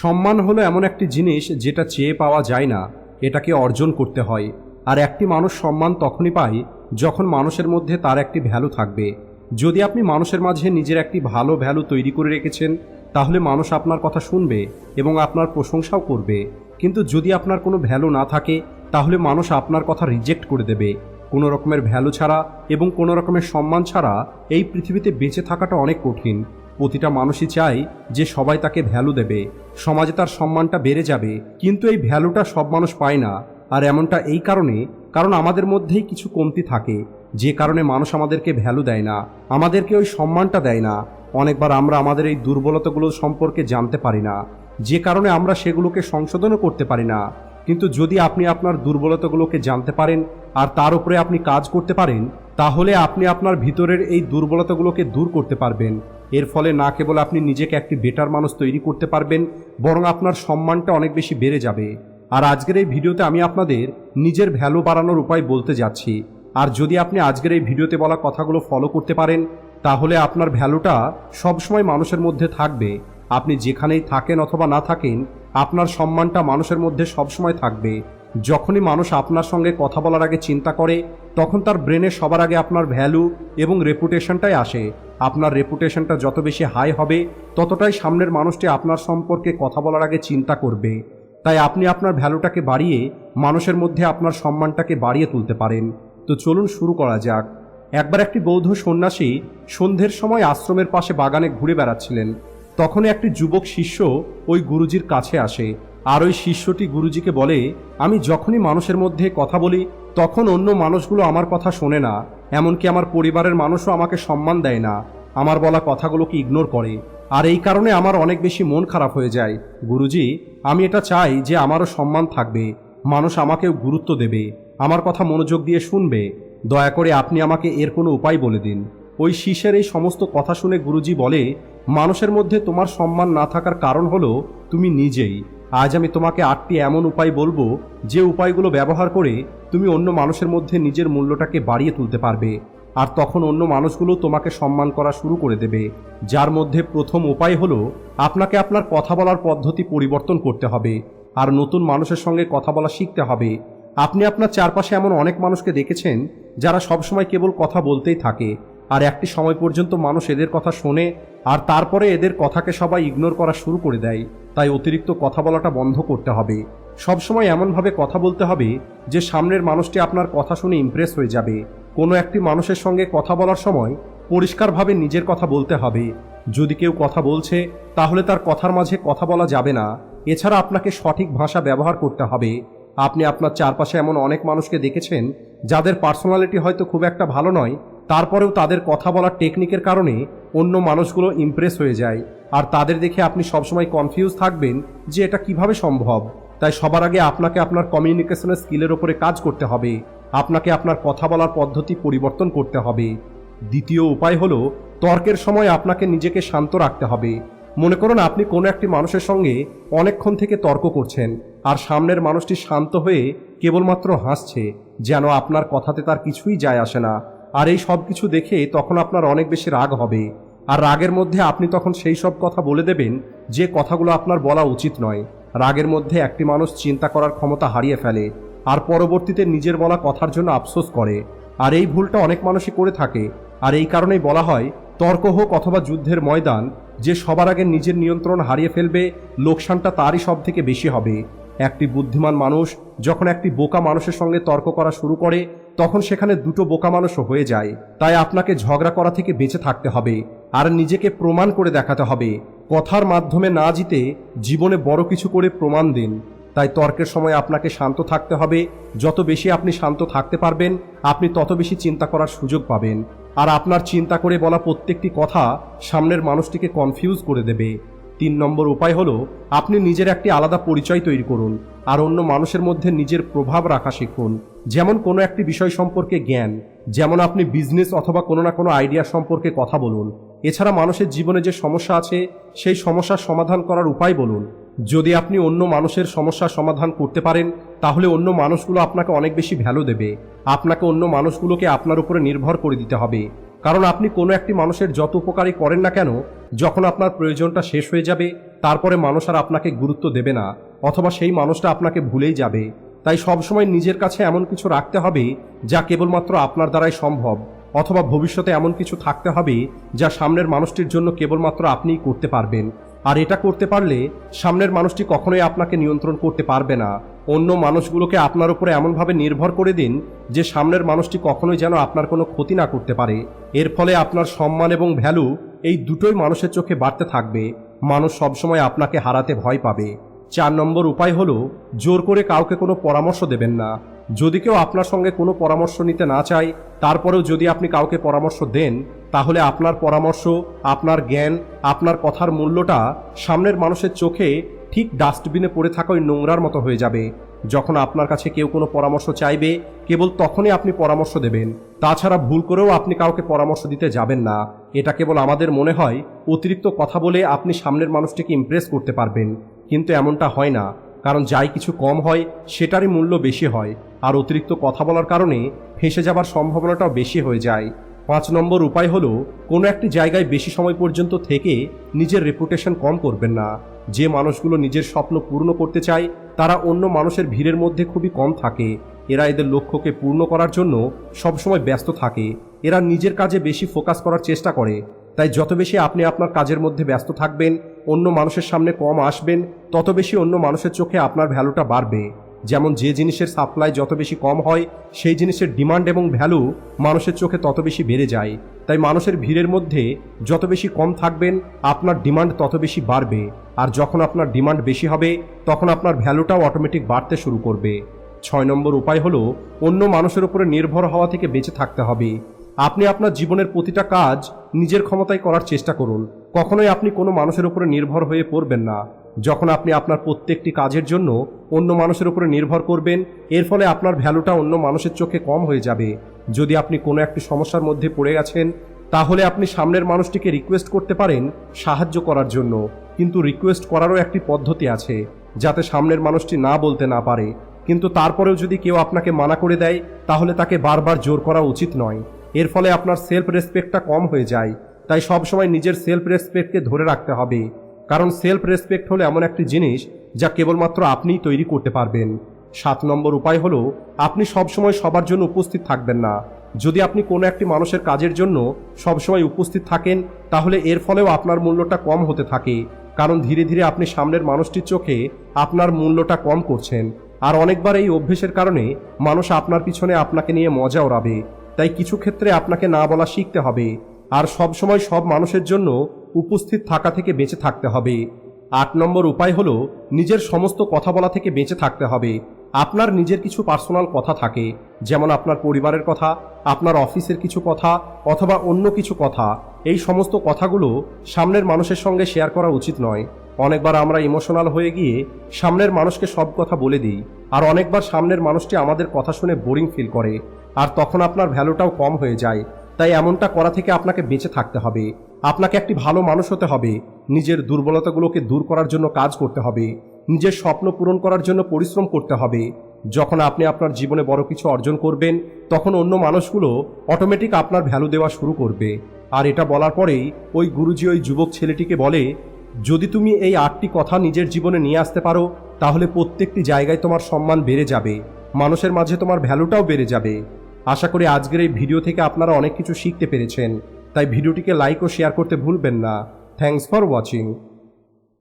সম্মান হলো এমন একটি জিনিস যেটা চেয়ে পাওয়া যায় না, এটাকে অর্জন করতে হয়। আর একটি মানুষ সম্মান তখনই পায় যখন মানুষের মধ্যে তার একটি ভ্যালু থাকবে। যদি আপনি মানুষের মাঝে নিজের একটি ভালো ভ্যালু তৈরি করে রেখেছেন, তাহলে মানুষ আপনার কথা শুনবে এবং আপনার প্রশংসাও করবে। কিন্তু যদি আপনার কোনো ভ্যালু না থাকে, তাহলে মানুষ আপনার কথা রিজেক্ট করে দেবে। কোনো রকমের ভ্যালু ছাড়া এবং কোনো রকমের সম্মান ছাড়া এই পৃথিবীতে বেঁচে থাকাটা অনেক কঠিন। প্রতিটা মানুষই চায় যে সবাই তাকে ভ্যালু দেবে। সমাজে তার সম্মানটা বেড়ে যাবে। কিন্তু এই ভ্যালুটা সব মানুষ পায় না। আর এমনটা এই কারণে, কারণ আমাদের মধ্যেই কিছু কমতি থাকে। যে কারণে মানুষ আমাদেরকে ভ্যালু দেয় না। আমাদেরকে ওই সম্মানটা দেয় না। অনেকবার আমরা আমাদের এই দুর্বলতাগুলো সম্পর্কে জানতে পারি না। যে কারণে আমরা সেগুলোকে সংশোধনও করতে পারি না। কিন্তু যদি আপনি আপনার দুর্বলতাগুলোকে জানতে পারেন আর তার উপরে আপনি কাজ করতে পারেন, তাহলে আপনি আপনার ভিতরের এই দুর্বলতাগুলোকে দূর করতে পারবেন। এর ফলে না কেবল আপনি নিজেকে একটি বেটার মানুষ তৈরি করতে পারবেন, বরং আপনার সম্মানটা অনেক বেশি বেড়ে যাবে। আর আজকের এই ভিডিওতে আমি আপনাদের নিজের ভ্যালু বাড়ানোর উপায় বলতে যাচ্ছি। আর যদি আপনি আজকের এই ভিডিওতে বলা কথাগুলো ফলো করতে পারেন, তাহলে আপনার ভ্যালুটা সবসময় মানুষের মধ্যে থাকবে। আপনি যেখানেই থাকেন অথবা না থাকেন, আপনার সম্মানটা মানুষের মধ্যে সবসময় থাকবে। যখনই মানুষ আপনার সঙ্গে কথা বলার আগে চিন্তা করে, তখন তার ব্রেনে সবার আগে আপনার ভ্যালু এবং রেপুটেশনটাই আসে। আপনার রেপুটেশনটা যত বেশি হাই হবে, ততটাই সামনের মানুষটি আপনার সম্পর্কে কথা বলার আগে চিন্তা করবে। তাই আপনি আপনার ভ্যালুটাকে বাড়িয়ে, মানুষের মধ্যে আপনার সম্মানটাকে বাড়িয়ে তুলতে পারেন। তো চলুন শুরু করা যাক। একবার একটি বৌদ্ধ সন্ন্যাসী সন্ধ্যের সময় আশ্রমের পাশে বাগানে ঘুরে বেড়াচ্ছিলেন। তখন একটি যুবক শিষ্য ওই গুরুজির কাছে আসে। আর ওই শিষ্যটি গুরুজিকে বলে, আমি যখনই মানুষের মধ্যে কথা বলি, তখন অন্য মানুষগুলো আমার কথা শোনে না। এমনকি আমার পরিবারের মানুষও আমাকে সম্মান দেয় না। আমার বলা কথাগুলোকে ইগনোর করে। আর এই কারণে আমার অনেক বেশি মন খারাপ হয়ে যায়। গুরুজি, আমি এটা চাই যে আমারও সম্মান থাকবে। মানুষ আমাকেও গুরুত্ব দেবে। আমার কথা মনোযোগ দিয়ে শুনবে। দয়া করে আপনি আমাকে এর কোনো উপায় বলে দিন। ওই শিষ্যের এই সমস্ত কথা শুনে গুরুজি বলে, মানুষের মধ্যে তোমার সম্মান না থাকার কারণ হলো তুমি নিজেই। আজ আমি তোমাকে আটটি এমন উপায় বলব যে উপায়গুলো ব্যবহার করে তুমি অন্য মানুষের মধ্যে নিজের মূল্যটাকে বাড়িয়ে তুলতে পারবে। আর তখন অন্য মানুষগুলো তোমাকে সম্মান করা শুরু করে দেবে। যার মধ্যে প্রথম উপায় হলো, আপনাকে আপনার কথা বলার পদ্ধতি পরিবর্তন করতে হবে। আর নতুন মানুষের সঙ্গে কথা বলা শিখতে হবে। আপনি আপনার চারপাশে এমন অনেক মানুষকে দেখেছেন, যারা সবসময় কেবল কথা বলতেই থাকে। আর একটি সময় পর্যন্ত মানুষ এদের কথা শোনে, আর তারপরে এদের কথাকে সবাই ইগনোর করা শুরু করে দেয়। তাই অতিরিক্ত কথা বলাটা বন্ধ করতে হবে। সবসময় এমনভাবে কথা বলতে হবে যে সামনের মানুষটি আপনার কথা শুনে ইমপ্রেস হয়ে যাবে। কোনো একটি মানুষের সঙ্গে কথা বলার সময় পরিষ্কারভাবে নিজের কথা বলতে হবে। যদি কেউ কথা বলছে, তাহলে তার কথার মাঝে কথা বলা যাবে না। এছাড়া আপনাকে সঠিক ভাষা ব্যবহার করতে হবে। আপনি আপনার চারপাশে এমন অনেক মানুষকে দেখেছেন, যাদের পার্সোনালিটি হয়তো খুব একটা ভালো নয় তারপরেও তাদের কথা বলার টেকনিকের কারণে অন্য মানুষগুলো ইমপ্রেস হয়ে যায়। আর তাদের দেখে আপনি সবসময় কনফিউজ থাকবেন যে এটা কীভাবে সম্ভব। তাই সবার আগে আপনাকে আপনার কমিউনিকেশনের স্কিলের ওপরে কাজ করতে হবে। আপনাকে আপনার কথা বলার পদ্ধতি পরিবর্তন করতে হবে। দ্বিতীয় উপায় হলো, তর্কের সময় আপনাকে নিজেকে শান্ত রাখতে হবে। মনে করুন আপনি কোনো একটি মানুষের সঙ্গে অনেকক্ষণ থেকে তর্ক করছেন, আর সামনের মানুষটি শান্ত হয়ে কেবলমাত্র হাসছে, যেন আপনার কথাতে তার কিছুই যায় আসে না। আর এই সব কিছু দেখে তখন আপনার অনেক বেশি রাগ হবে। আর রাগের মধ্যে আপনি তখন সেই সব কথা বলে দেবেন, যে কথাগুলো আপনার বলা উচিত নয়। রাগের মধ্যে একটি মানুষ চিন্তা করার ক্ষমতা হারিয়ে ফেলে, আর পরবর্তীতে নিজের বলা কথার জন্য আফসোস করে। আর এই ভুলটা অনেক মানুষই করে থাকে। আর এই কারণেই বলা হয়, তর্ক হোক অথবা যুদ্ধের ময়দান, যে সবার আগে নিজের নিয়ন্ত্রণ হারিয়ে ফেলবে, লোকসানটা তারই সব থেকে বেশি হবে। একটি বুদ্ধিমান মানুষ যখন একটি বোকা মানুষের সঙ্গে তর্ক করা শুরু করে তখন সেখানে দুটো বোকা মানুষও হয়ে যায়। তাই আপনাকে ঝগড়া করা থেকে বেঁচে থাকতে হবে আর নিজেকে প্রমাণ করে দেখাতে হবে। কথার মাধ্যমে না জিতে জীবনে বড় কিছু করে প্রমাণ দিন। তাই তর্কের সময় আপনাকে শান্ত থাকতে হবে। যত বেশি আপনি শান্ত থাকতে পারবেন, আপনি তত বেশি চিন্তা করার সুযোগ পাবেন। আর আপনার চিন্তা করে বলা প্রত্যেকটি কথা সামনের মানুষটিকে কনফিউজ করে দেবে। তিন নম্বর উপায় হলো, আপনি নিজের একটি আলাদা পরিচয় তৈরি করুন, আর অন্য মানুষের মধ্যে নিজের প্রভাব রাখা শিখুন। যেমন কোনো একটি বিষয় সম্পর্কে জ্ঞান, যেমন আপনি বিজনেস অথবা কোনো না কোনো আইডিয়া সম্পর্কে কথা বলুন। এছাড়া মানুষের জীবনে যে সমস্যা আছে, সেই সমস্যার সমাধান করার উপায় বলুন। যদি আপনি অন্য মানুষের সমস্যার সমাধান করতে পারেন, তাহলে অন্য মানুষগুলো আপনাকে অনেক বেশি ভ্যালু দেবে। আপনাকে অন্য মানুষগুলোকে আপনার উপরে নির্ভর করে দিতে হবে। কারণ আপনি কোনো একটি মানুষের যত উপকারই করেন না কেন, যখন আপনার প্রয়োজনটা শেষ হয়ে যাবে, তারপরে মানুষ আর আপনাকে গুরুত্ব দেবে না, অথবা সেই মানুষটা আপনাকে ভুলেই যাবে। তাই সবসময় নিজের কাছে এমন কিছু রাখতে হবে, যা কেবলমাত্র আপনার দ্বারাই সম্ভব, অথবা ভবিষ্যতে এমন কিছু থাকতে হবে, যা সামনের মানুষটির জন্য কেবলমাত্র আপনিই করতে পারবেন। আর এটা করতে পারলে, সামনের মানুষটি কখনোই আপনাকে নিয়ন্ত্রণ করতে পারবে না। অন্য মানুষগুলোকে আপনার উপরে এমনভাবে নির্ভর করে দিন যে সামনের মানুষটি কখনোই যেন আপনার কোনো ক্ষতি না করতে পারে। এর ফলে আপনার সম্মান এবং ভ্যালু এই দুটোই মানুষের চোখে বাড়তে থাকবে। মানুষ সবসময় আপনাকে হারাতে ভয় পাবে। চার নম্বর উপায় হলো, জোর করে কাউকে কোনো পরামর্শ দেবেন না। যদি কেউ আপনার সঙ্গে কোনো পরামর্শ নিতে না চায়, তারপরেও যদি আপনি কাউকে পরামর্শ দেন, তাহলে আপনার পরামর্শ, আপনার জ্ঞান, আপনার কথার মূল্যটা সামনের মানুষের চোখে ঠিক ডাস্টবিনে পড়ে থাকা ওই নোংরার মতো হয়ে যাবে। যখন আপনার কাছে কেউ কোনো পরামর্শ চাইবে, কেবল তখনই আপনি পরামর্শ দেবেন। তাছাড়া ভুল করেও আপনি কাউকে পরামর্শ দিতে যাবেন না। এটা কেবল আমাদের মনে হয়, অতিরিক্ত কথা বলে আপনি সামনের মানুষটিকে ইমপ্রেস করতে পারবেন। কিন্তু এমনটা হয় না। কারণ যাই কিছু কম হয়, সেটারই মূল্য বেশি হয়। আর অতিরিক্ত কথা বলার কারণে ফেঁসে যাবার সম্ভাবনাটাও বেশি হয়ে যায়। পাঁচ নম্বর উপায় হলো, কোনো একটি জায়গায় বেশি সময় পর্যন্ত থেকে নিজের রেপুটেশন কম করবেন না। যে মানুষগুলো নিজের স্বপ্ন পূর্ণ করতে চায়, তারা অন্য মানুষের ভিড়ের মধ্যে খুবই কম থাকে। এরা এদের লক্ষ্যকে পূর্ণ করার জন্য সবসময় ব্যস্ত থাকে। এরা নিজের কাজে বেশি ফোকাস করার চেষ্টা করে। তাই যত বেশি আপনি আপনার কাজের মধ্যে ব্যস্ত থাকবেন, অন্য মানুষের সামনে কম আসবেন, তত বেশি অন্য মানুষের চোখে আপনার ভ্যালুটা বাড়বে। যেমন যে জিনিসের সাপ্লাই যত বেশি কম হয়, সেই জিনিসের ডিমান্ড এবং ভ্যালু মানুষের চোখে তত বেশি বেড়ে যায়। তাই মানুষের ভিড়ের মধ্যে যত বেশি কম থাকবেন, আপনার ডিমান্ড তত বেশি বাড়বে। আর যখন আপনার ডিমান্ড বেশি হবে, তখন আপনার ভ্যালুটাও অটোমেটিক বাড়তে শুরু করবে। ছয় নম্বর উপায় হলো, অন্য মানুষের উপরে নির্ভর হওয়া থেকে বেঁচে থাকতে হবে। আপনি আপনার জীবনের প্রতিটা কাজ নিজের ক্ষমতায় করার চেষ্টা করুন। কখনোই আপনি কোনো মানুষের উপরে নির্ভর হয়ে পড়বেন না। যখন আপনি আপনার প্রত্যেকটি কাজের জন্য অন্য মানুষের উপরে নির্ভর করবেন, এর ফলে আপনার ভ্যালুটা অন্য মানুষের চোখে কম হয়ে যাবে। যদি আপনি কোনো একটি সমস্যার মধ্যে পড়ে গেছেন, তাহলে আপনি সামনের মানুষটিকে রিকোয়েস্ট করতে পারেন সাহায্য করার জন্য। কিন্তু রিকোয়েস্ট করারও একটি পদ্ধতি আছে, যাতে সামনের মানুষটি না বলতে না পারে। কিন্তু তারপরেও যদি কেউ আপনাকে মানা করে দেয়, তাহলে তাকে বারবার জোর করা উচিত নয়। এর ফলে আপনার সেলফ রেসপেক্টটা কম হয়ে যায়। তাই সবসময় নিজের সেলফ রেসপেক্টকে ধরে রাখতে হবে। কারণ সেলফ রেসপেক্ট হলো এমন একটি জিনিস যা কেবলমাত্র আপনিই তৈরি করতে পারবেন। সাত নম্বর উপায় হলো, আপনি সবসময় সবার জন্য উপস্থিত থাকবেন না। যদি আপনি কোনো একটি মানুষের কাজের জন্য সবসময় উপস্থিত থাকেন, তাহলে এর ফলেও আপনার মূল্যটা কম হতে থাকে। কারণ ধীরে ধীরে আপনি সামনের মানুষটির চোখে আপনার মূল্যটা কম করছেন। আর অনেকবার এই অভ্যেসের কারণে মানুষ আপনার পিছনে আপনাকে নিয়ে মজা ওড়াবে। তাই কিছু ক্ষেত্রে আপনাকে না বলা শিখতে হবে। আর সব সময় সব মানুষের জন্য উপস্থিত থাকা থেকে বেঁচে থাকতে হবে। আট নম্বর উপায় হলো নিজের সমস্ত কথা বলা থেকে বেঁচে থাকতে হবে। আপনার নিজের কিছু পার্সোনাল কথা থাকে, যেমন আপনার পরিবারের কথা, আপনার অফিসের কিছু কথা, অথবা অন্য কিছু কথা। এই সমস্ত কথাগুলো সামনের মানুষের সঙ্গে শেয়ার করা উচিত নয়। অনেকবার আমরা ইমোশনাল হয়ে গিয়ে সামনের মানুষকে সব কথা বলে দিই, আর অনেকবার সামনের মানুষটি আমাদের কথা শুনে বোরিং ফিল করে, আর তখন আপনার ভ্যালুটাও কম হয়ে যায়। তাই এমনটা করা থেকে আপনাকে বেঁচে থাকতে হবে। আপনাকে একটি ভালো মানুষ হতে হবে। নিজের দুর্বলতাগুলোকে দূর করার জন্য কাজ করতে হবে। নিজের স্বপ্ন পূরণ করার জন্য পরিশ্রম করতে হবে। যখন আপনি আপনার জীবনে বড় কিছু অর্জন করবেন, তখন অন্য মানুষগুলো অটোমেটিক আপনার ভ্যালু দেওয়া শুরু করবে। আর এটা বলার পরেই ওই গুরুজি, ওই যুবক ছেলেটিকে বলে, যদি তুমি এই আটটি কথা নিজের জীবনে নিয়ে আসতে পারো, তাহলে প্রত্যেকটি জায়গায় তোমার সম্মান বেড়ে যাবে। মানুষের মাঝে তোমার ভ্যালুটাও বেড়ে যাবে। আশা করি আজকের এই ভিডিও থেকে আপনারা অনেক কিছু শিখতে পেরেছেন। তাই ভিডিওটিকে লাইক ও শেয়ার করতে ভুলবেন না। Thanks for watching